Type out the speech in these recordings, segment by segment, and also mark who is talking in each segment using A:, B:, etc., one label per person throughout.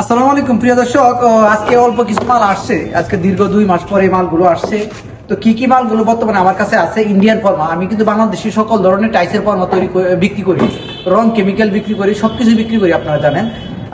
A: আসসালামু আলাইকুম, প্রিয় দর্শক। আজকে অল্প কিছু মাল আসছে। আজকে দীর্ঘ দুই মাস পরে মালগুলো আসছে। তো কি কি মালগুলো বর্তমানে আমার কাছে আছে? ইন্ডিয়ান ফর্মা আমি কিন্তু বাংলাদেশি সকল ধরনের টাইসের ফর্মা তৈরি বিক্রি করি। রং কেমিক্যাল বিক্রি করি, সবকিছু বিক্রি করি, আপনারা জানেন।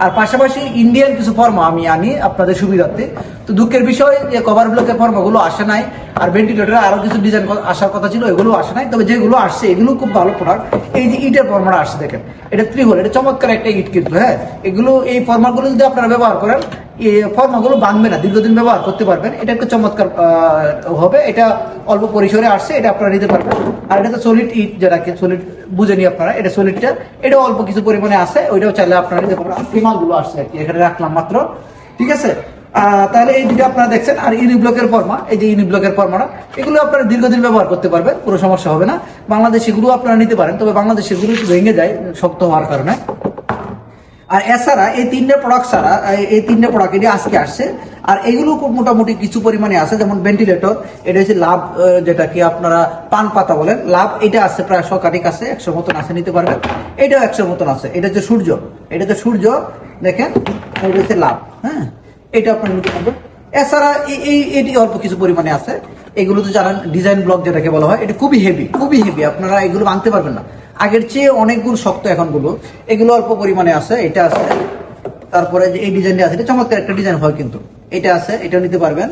A: আর পাশাপাশি ইন্ডিয়ান কিছু ফর্মা আমি আনি আপনাদের সুবিধার্থে। তো দুঃখের বিষয় যে কভার ব্লকের ফর্মাগুলো আসে নাই, আর ভেন্টিলেটরে আরও কিছু ডিজাইন আসার কথা ছিল, এগুলো আসে নাই, তবে যেগুলো আসছে, এগুলো খুব ভালো প্রোডাক্ট এই যে ইটের ফর্মাটা আসছে দেখেন, এটা ত্রিহোল, এটা চমৎকার একটা ইট কিন্তু হ্যাঁ? এগুলো, এই ফর্মাগুলো যদি আপনারা ব্যবহার করেন, এই ফর্মাগুলো না, দীর্ঘদিন ব্যবহার করতে পারবেন। এটা একটা চমৎকার হবে, এটা অল্প পরিসরে আসছে, এটা আপনারা নিতে পারবেন। আর এটা তো সলিড ইট, যেটাকে সলিড বুঝে নি আপনারা, এটা সলিডটা এটা অল্প কিছু পরিমাণে আছে, ওইটাও চাইলে আপনারা নিতে পারবেন। মালগুলো আসছে আর কি, এখানে রাখলাম মাত্র। ঠিক আছে? তাহলে এই দুটো আপনারা দেখছেন, আর ইউনিব্লকের ফর্মা, এই যে ইউনিব্লকের ফর্মাটা, এগুলো আপনারা দীর্ঘদিন ব্যবহার করতে পারবেন, কোনো সমস্যা হবে না। বাংলাদেশিগুলো আপনারা নিতে পারেন, তবে বাংলাদেশিগুলো একটু ভেঙে যায়, শক্ত হওয়ার কারণে। আর এছাড়া এই তিনটে প্রোডাক্ট ছাড়া, এই- তিনটে প্রোডাক্ট এটি আজকে আসছে, আর এগুলো খুব মোটামুটি কিছু পরিমাণে আছে, যেমন ভেন্টিলেটর এটা হচ্ছে লাভ যেটা কি আপনারা পান পাতা বলেন, লাভ এটা আছে প্রায় শকাটিক আছে, একশো মতন আছে, নিতে পারবেন। এটাও একশো মতন আছে, এটা হচ্ছে সূর্য, এটা হচ্ছে সূর্য, দেখেন, এটা হচ্ছে লাভ হ্যাঁ। এটা আপনারা নিতে পারবেন এছাড়া এই- এটি অল্প কিছু পরিমাণে আছে। এগুলো তো জানেন ডিজাইন ব্লক যেটাকে বলা হয়, এটা খুবই হেভি খুবই হেভি আপনারা এগুলো আনতে পারবেন না। আগের চেয়ে অনেকগুলো শক্ত এখনগুলো এগুলো অল্প পরিমাণে আছে, এটা আছে। তারপরে যে এই ডিজাইনটা আছে, এটা চমৎকার একটা ডিজাইন হয় কিন্তু। এটা আছে, এটা নিতে পারবেন।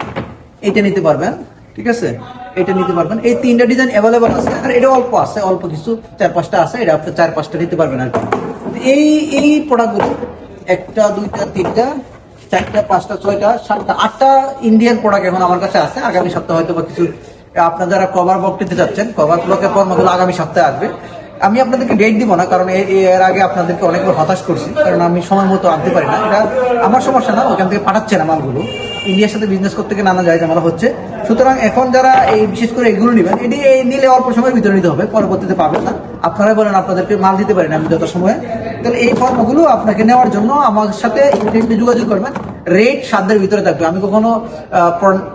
A: এটা নিতে পারবেন, ঠিক আছে? এটা নিতে পারবেন। এই তিনটা ডিজাইন অ্যাভেলেবল আছে, আর এটা অল্প আছে, অল্প কিছু, চার পাঁচটা আছে, এটা আপনি চার পাঁচটা নিতে পারবেন আর কি। এই এই প্রোডাক্টগুলো একটা, দুইটা, তিনটা চারটা, পাঁচটা, ছয়টা, সাতটা, আটটা ইন্ডিয়ান প্রোডাক্ট এখন আমার কাছে আছে। আগামী সপ্তাহে হয়তো বা কিছু, আপনারা যারা কভার বক নিতে যাচ্ছেন কভার ব্লকের পণ্যগুলো আগামী সপ্তাহে আসবে। আমি আপনাদেরকে ডেট দিব না, কারণ এর আগে আপনাদেরকে অনেকবার হতাশ করছি, কারণ আমি সময় মতো আনতে পারি না। এটা আমার সমস্যা না, ওখান থেকে পাঠাচ্ছে না মালগুলো ইন্ডিয়ার সাথে বিজনেস করতে গিয়ে নানা যায় ঝামেলা হচ্ছে। সুতরাং এখন যারা এই বিশেষ করে এগুলো নেবেন, এটি এই নিলে অল্প সময়ের ভিতরে নিতে হবে, পরবর্তীতে পাবেন না। আপনারা বলেন, আপনাদেরকে মাল দিতে পারেন আমি যত সময়ে। তাহলে এই ফর্মগুলো আপনাকে নেওয়ার জন্য আমার সাথে যোগাযোগ করবেন। রেট সাধ্যের ভিতরে থাকবে। আমি কখনো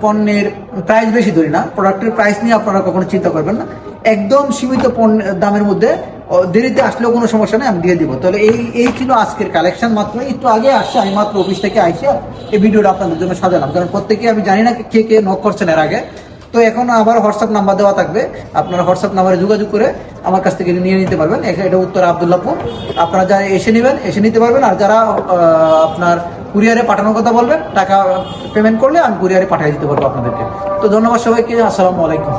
A: পণ্যের প্রাইস বেশি ধরি না। প্রোডাক্টের প্রাইস নিয়ে আপনারা কখনো চিন্তা করবেন না। একদম সীমিত দামের মধ্যে দেরিতে আসলেও কোনো সমস্যা নেই, আমি দিয়ে দিব। তাহলে এই এই ছিল আজকের কালেকশন মাত্র একটু আগে আসছে, আমি মাত্র অফিস থেকে আইসে এই ভিডিওটা আপনাদের জন্য সাজালাম। কারণ প্রত্যেকে আমি জানি না কে কে নক করছেন এর আগে। তো এখন আমার হোয়াটসঅ্যাপ নাম্বার দেওয়া থাকবে। আপনারা হোয়াটসঅ্যাপ নাম্বারে যোগাযোগ করে আমার কাছ থেকে নিয়ে নিতে পারবেন। এটা উত্তর আবদুল্লাপুর আপনারা যারা এসে নেবেন, এসে নিতে পারবেন। আর যারা আপনার কুরিয়ারে পাঠানোর কথা বলবেন, টাকা পেমেন্ট করলে আমি কুরিয়ারে পাঠিয়ে দিতে পারব আপনাদেরকে। তো ধন্যবাদ সবাইকে। আসসালামু আলাইকুম।